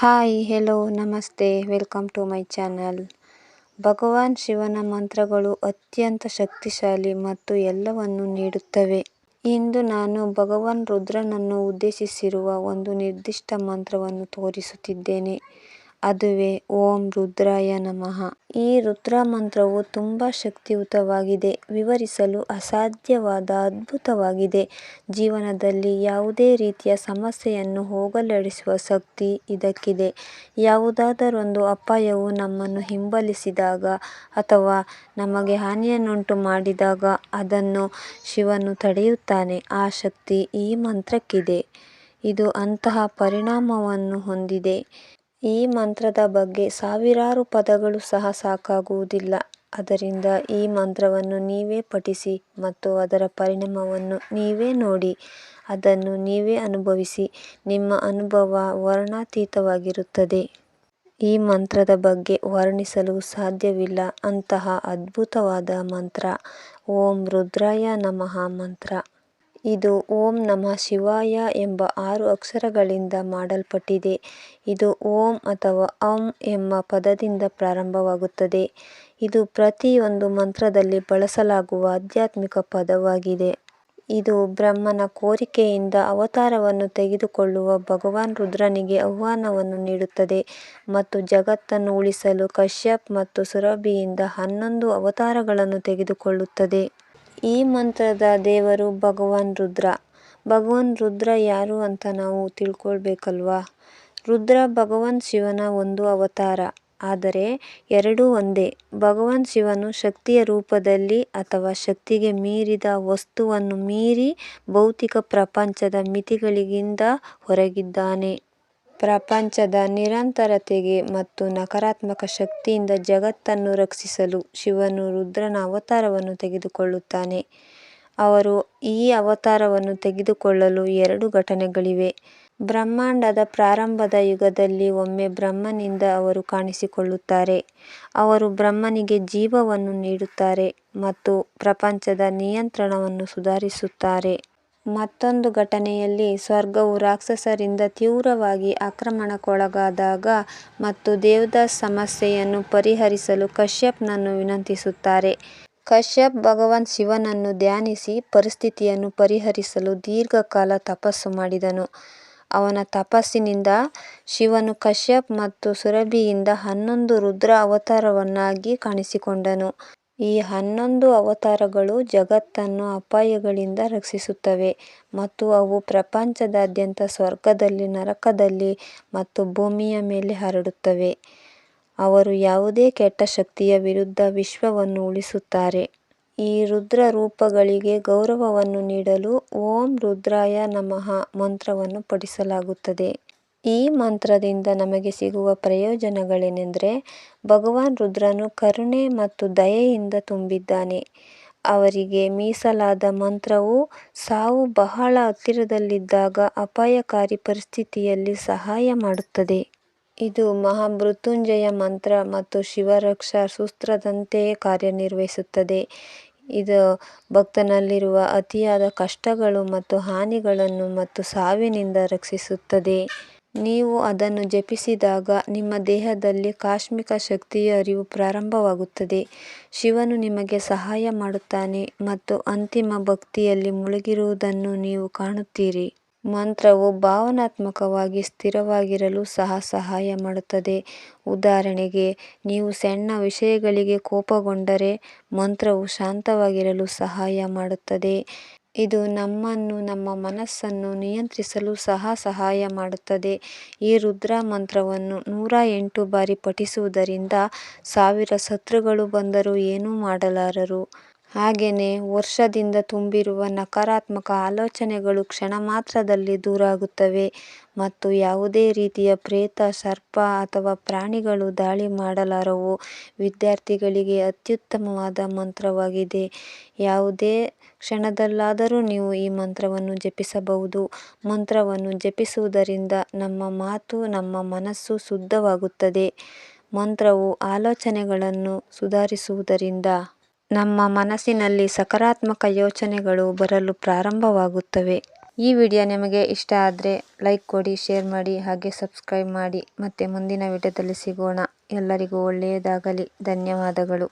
Hi, hello, ನಮಸ್ತೆ, welcome to my channel. ಭಗವಾನ್ ಶಿವನ ಮಂತ್ರಗಳು ಅತ್ಯಂತ ಶಕ್ತಿಶಾಲಿ ಮತ್ತು ಎಲ್ಲವನ್ನು ನೀಡುತ್ತವೆ. ಇಂದು ನಾನು ಭಗವಾನ್ ರುದ್ರನನ್ನು ಉದ್ದೇಶಿಸಿರುವ ಒಂದು ನಿರ್ದಿಷ್ಟ ಮಂತ್ರವನ್ನು ತೋರಿಸುತ್ತಿದ್ದೇನೆ. ಅದುವೇ ಓಂ ರುದ್ರಾಯ ನಮಃ. ಈ ರುದ್ರ ಮಂತ್ರವು ತುಂಬ ಶಕ್ತಿಯುತವಾಗಿದೆ, ವಿವರಿಸಲು ಅಸಾಧ್ಯವಾದ ಅದ್ಭುತವಾಗಿದೆ. ಜೀವನದಲ್ಲಿ ಯಾವುದೇ ರೀತಿಯ ಸಮಸ್ಯೆಯನ್ನು ಹೋಗಲಾಡಿಸುವ ಶಕ್ತಿ ಇದಕ್ಕಿದೆ. ಯಾವುದಾದರೊಂದು ಅಪಾಯವು ನಮ್ಮನ್ನು ಹಿಂಬಲಿಸಿದಾಗ ಅಥವಾ ನಮಗೆ ಹಾನಿಯನ್ನುಂಟು ಮಾಡಿದಾಗ ಅದನ್ನು ಶಿವನು ತಡೆಯುತ್ತಾನೆ. ಆ ಶಕ್ತಿ ಈ ಮಂತ್ರಕ್ಕಿದೆ. ಇದು ಅಂತಹ ಪರಿಣಾಮವನ್ನು ಹೊಂದಿದೆ. ಈ ಮಂತ್ರದ ಬಗ್ಗೆ ಸಾವಿರಾರು ಪದಗಳು ಸಹ ಸಾಕಾಗುವುದಿಲ್ಲ. ಅದರಿಂದ ಈ ಮಂತ್ರವನ್ನು ನೀವೇ ಪಠಿಸಿ ಮತ್ತು ಅದರ ಪರಿಣಾಮವನ್ನು ನೀವೇ ನೋಡಿ. ಅದನ್ನು ನೀವೇ ಅನುಭವಿಸಿ. ನಿಮ್ಮ ಅನುಭವ ವರ್ಣಾತೀತವಾಗಿರುತ್ತದೆ. ಈ ಮಂತ್ರದ ಬಗ್ಗೆ ವರ್ಣಿಸಲು ಸಾಧ್ಯವಿಲ್ಲ. ಅಂತಹ ಅದ್ಭುತವಾದ ಮಂತ್ರ. ಓಂ ರುದ್ರಾಯ ನಮಃ ಮಂತ್ರ. ಇದು ಓಂ ನಮಃ ಶಿವಾಯ ಎಂಬ ಆರು ಅಕ್ಷರಗಳಿಂದ ಮಾಡಲ್ಪಟ್ಟಿದೆ. ಇದು ಓಂ ಅಥವಾ ಅಂ ಎಂಬ ಪದದಿಂದ ಪ್ರಾರಂಭವಾಗುತ್ತದೆ. ಇದು ಪ್ರತಿಯೊಂದು ಮಂತ್ರದಲ್ಲಿ ಬಳಸಲಾಗುವ ಆಧ್ಯಾತ್ಮಿಕ ಪದವಾಗಿದೆ. ಇದು ಬ್ರಹ್ಮನ ಕೋರಿಕೆಯಿಂದ ಅವತಾರವನ್ನು ತೆಗೆದುಕೊಳ್ಳುವ ಭಗವಾನ್ ರುದ್ರನಿಗೆ ಆಹ್ವಾನವನ್ನು ನೀಡುತ್ತದೆ ಮತ್ತು ಜಗತ್ತನ್ನು ಉಳಿಸಲು ಕಶ್ಯಪ್ ಮತ್ತು ಸುರಭಿಯಿಂದ ಹನ್ನೊಂದು ಅವತಾರಗಳನ್ನು ತೆಗೆದುಕೊಳ್ಳುತ್ತದೆ. ಈ ಮಂತ್ರದ ದೇವರು ಭಗವಾನ್ ರುದ್ರ. ಭಗವಾನ್ ರುದ್ರ ಯಾರು ಅಂತ ನಾವು ತಿಳ್ಕೊಳ್ಬೇಕಲ್ವಾ? ರುದ್ರ ಭಗವಾನ್ ಶಿವನ ಒಂದು ಅವತಾರ. ಆದರೆ ಎರಡೂ ಒಂದೇ. ಭಗವಾನ್ ಶಿವನು ಶಕ್ತಿಯ ರೂಪದಲ್ಲಿ ಅಥವಾ ಶಕ್ತಿಗೆ ಮೀರಿದ ವಸ್ತುವನ್ನು ಮೀರಿ ಭೌತಿಕ ಪ್ರಪಂಚದ ಮಿತಿಗಳಿಗಿಂತ ಹೊರಗಿದ್ದಾನೆ. ಪ್ರಪಂಚದ ನಿರಂತರತೆಗೆ ಮತ್ತು ನಕಾರಾತ್ಮಕ ಶಕ್ತಿಯಿಂದ ಜಗತ್ತನ್ನು ರಕ್ಷಿಸಲು ಶಿವನು ರುದ್ರನ ಅವತಾರವನ್ನು ತೆಗೆದುಕೊಳ್ಳುತ್ತಾನೆ. ಅವರು ಈ ಅವತಾರವನ್ನು ತೆಗೆದುಕೊಳ್ಳಲು ಎರಡು ಘಟನೆಗಳಿವೆ. ಬ್ರಹ್ಮಾಂಡದ ಪ್ರಾರಂಭದ ಯುಗದಲ್ಲಿ ಒಮ್ಮೆ ಬ್ರಹ್ಮನಿಂದ ಅವರು ಕಾಣಿಸಿಕೊಳ್ಳುತ್ತಾರೆ. ಅವರು ಬ್ರಹ್ಮನಿಗೆ ಜೀವವನ್ನು ನೀಡುತ್ತಾರೆ ಮತ್ತು ಪ್ರಪಂಚದ ನಿಯಂತ್ರಣವನ್ನು ಸುಧಾರಿಸುತ್ತಾರೆ. ಮತ್ತೊಂದು ಘಟನೆಯಲ್ಲಿ ಸ್ವರ್ಗವು ರಾಕ್ಷಸರಿಂದ ತೀವ್ರವಾಗಿ ಆಕ್ರಮಣಕ್ಕೊಳಗಾದಾಗ ಮತ್ತು ದೇವದಾಸ್ ಸಮಸ್ಯೆಯನ್ನು ಪರಿಹರಿಸಲು ಕಶ್ಯಪ್ನನ್ನು ವಿನಂತಿಸುತ್ತಾರೆ. ಕಶ್ಯಪ್ ಭಗವಾನ್ ಶಿವನನ್ನು ಧ್ಯಾನಿಸಿ ಪರಿಸ್ಥಿತಿಯನ್ನು ಪರಿಹರಿಸಲು ದೀರ್ಘಕಾಲ ತಪಸ್ಸು ಮಾಡಿದನು. ಅವನ ತಪಸ್ಸಿನಿಂದ ಶಿವನು ಕಶ್ಯಪ್ ಮತ್ತು ಸುರಭಿಯಿಂದ ಹನ್ನೊಂದು ರುದ್ರ ಅವತಾರವನ್ನಾಗಿ ಕಾಣಿಸಿಕೊಂಡನು. ಈ ಹನ್ನೊಂದು ಅವತಾರಗಳು ಜಗತ್ತನ್ನು ಅಪಾಯಗಳಿಂದ ರಕ್ಷಿಸುತ್ತವೆ ಮತ್ತು ಅವು ಪ್ರಪಂಚದಾದ್ಯಂತ ಸ್ವರ್ಗದಲ್ಲಿ, ನರಕದಲ್ಲಿ ಮತ್ತು ಭೂಮಿಯ ಮೇಲೆ ಹರಡುತ್ತವೆ. ಅವರು ಯಾವುದೇ ಕೆಟ್ಟ ಶಕ್ತಿಯ ವಿರುದ್ಧ ವಿಶ್ವವನ್ನು ಉಳಿಸುತ್ತಾರೆ. ಈ ರುದ್ರ ರೂಪಗಳಿಗೆ ಗೌರವವನ್ನು ನೀಡಲು ಓಂ ರುದ್ರಾಯ ನಮಃ ಮಂತ್ರವನ್ನು ಪಠಿಸಲಾಗುತ್ತದೆ. ಈ ಮಂತ್ರದಿಂದ ನಮಗೆ ಸಿಗುವ ಪ್ರಯೋಜನಗಳೇನೆಂದರೆ, ಭಗವಾನ್ ರುದ್ರನು ಕರುಣೆ ಮತ್ತು ದಯೆಯಿಂದ ತುಂಬಿದ್ದಾನೆ. ಅವರಿಗೆ ಮೀಸಲಾದ ಮಂತ್ರವು ಸಾವು ಬಹಳ ಹತ್ತಿರದಲ್ಲಿದ್ದಾಗ ಅಪಾಯಕಾರಿ ಪರಿಸ್ಥಿತಿಯಲ್ಲಿ ಸಹಾಯ ಮಾಡುತ್ತದೆ. ಇದು ಮಹಾಮೃತ್ಯುಂಜಯ ಮಂತ್ರ ಮತ್ತು ಶಿವರಕ್ಷಾ ಸೂತ್ರದಂತೆಯೇ ಕಾರ್ಯನಿರ್ವಹಿಸುತ್ತದೆ. ಇದು ಭಕ್ತನಲ್ಲಿರುವ ಅತಿಯಾದ ಕಷ್ಟಗಳು ಮತ್ತು ಹಾನಿಗಳನ್ನು ಮತ್ತು ಸಾವಿನಿಂದ ರಕ್ಷಿಸುತ್ತದೆ. ನೀವು ಅದನ್ನು ಜಪಿಸಿದಾಗ ನಿಮ್ಮ ದೇಹದಲ್ಲಿ ಕಾಸ್ಮಿಕ ಶಕ್ತಿಯ ಅರಿವು ಪ್ರಾರಂಭವಾಗುತ್ತದೆ. ಶಿವನು ನಿಮಗೆ ಸಹಾಯ ಮಾಡುತ್ತಾನೆ ಮತ್ತು ಅಂತಿಮ ಭಕ್ತಿಯಲ್ಲಿ ಮುಳುಗಿರುವುದನ್ನು ನೀವು ಕಾಣುತ್ತೀರಿ. ಮಂತ್ರವು ಭಾವನಾತ್ಮಕವಾಗಿ ಸ್ಥಿರವಾಗಿರಲು ಸಹ ಸಹಾಯ ಮಾಡುತ್ತದೆ. ಉದಾಹರಣೆಗೆ, ನೀವು ಸಣ್ಣ ವಿಷಯಗಳಿಗೆ ಕೋಪಗೊಂಡರೆ ಮಂತ್ರವು ಶಾಂತವಾಗಿರಲು ಸಹಾಯ ಮಾಡುತ್ತದೆ. ಇದು ನಮ್ಮನ್ನು, ನಮ್ಮ ಮನಸ್ಸನ್ನು ನಿಯಂತ್ರಿಸಲು ಸಹ ಸಹಾಯ ಮಾಡುತ್ತದೆ. ಈ ರುದ್ರ ಮಂತ್ರವನ್ನು ನೂರ ಎಂಟು ಬಾರಿ ಪಠಿಸುವುದರಿಂದ ಸಾವಿರ ಶತ್ರುಗಳು ಬಂದರೂ ಏನೂ ಮಾಡಲಾರರು. ಹಾಗೆಯೇ ವರ್ಷದಿಂದ ತುಂಬಿರುವ ನಕಾರಾತ್ಮಕ ಆಲೋಚನೆಗಳು ಕ್ಷಣ ಕ್ಷಣಮಾತ್ರದಲ್ಲಿ ದೂರಾಗುತ್ತವೆ ಮತ್ತು ಯಾವುದೇ ರೀತಿಯ ಪ್ರೇತ, ಸರ್ಪ ಅಥವಾ ಪ್ರಾಣಿಗಳು ದಾಳಿ ಮಾಡಲಾರವು ವಿದ್ಯಾರ್ಥಿಗಳಿಗೆ ಅತ್ಯುತ್ತಮವಾದ ಮಂತ್ರವಾಗಿದೆ. ಯಾವುದೇ ಕ್ಷಣದಲ್ಲಾದರೂ ನೀವು ಈ ಮಂತ್ರವನ್ನು ಜಪಿಸಬಹುದು. ಮಂತ್ರವನ್ನು ಜಪಿಸುವುದರಿಂದ ನಮ್ಮ ಮಾತು, ನಮ್ಮ ಮನಸ್ಸು ಶುದ್ಧವಾಗುತ್ತದೆ. ಮಂತ್ರವು ಆಲೋಚನೆಗಳನ್ನು ಸುಧಾರಿಸುವುದರಿಂದ ನಮ್ಮ ಮನಸ್ಸಿನಲ್ಲಿ ಸಕಾರಾತ್ಮಕ ಯೋಚನೆಗಳು ಬರಲು ಪ್ರಾರಂಭವಾಗುತ್ತವೆ. ಈ ವಿಡಿಯೋ ನಿಮಗೆ ಇಷ್ಟ ಆದರೆ ಲೈಕ್ ಕೊಡಿ, ಶೇರ್ ಮಾಡಿ, ಹಾಗೆ ಸಬ್ಸ್ಕ್ರೈಬ್ ಮಾಡಿ. ಮತ್ತೆ ಮುಂದಿನ ವಿಡಿಯೋದಲ್ಲಿ ಸಿಗೋಣ. ಎಲ್ಲರಿಗೂ ಒಳ್ಳೆಯದಾಗಲಿ. ಧನ್ಯವಾದಗಳು.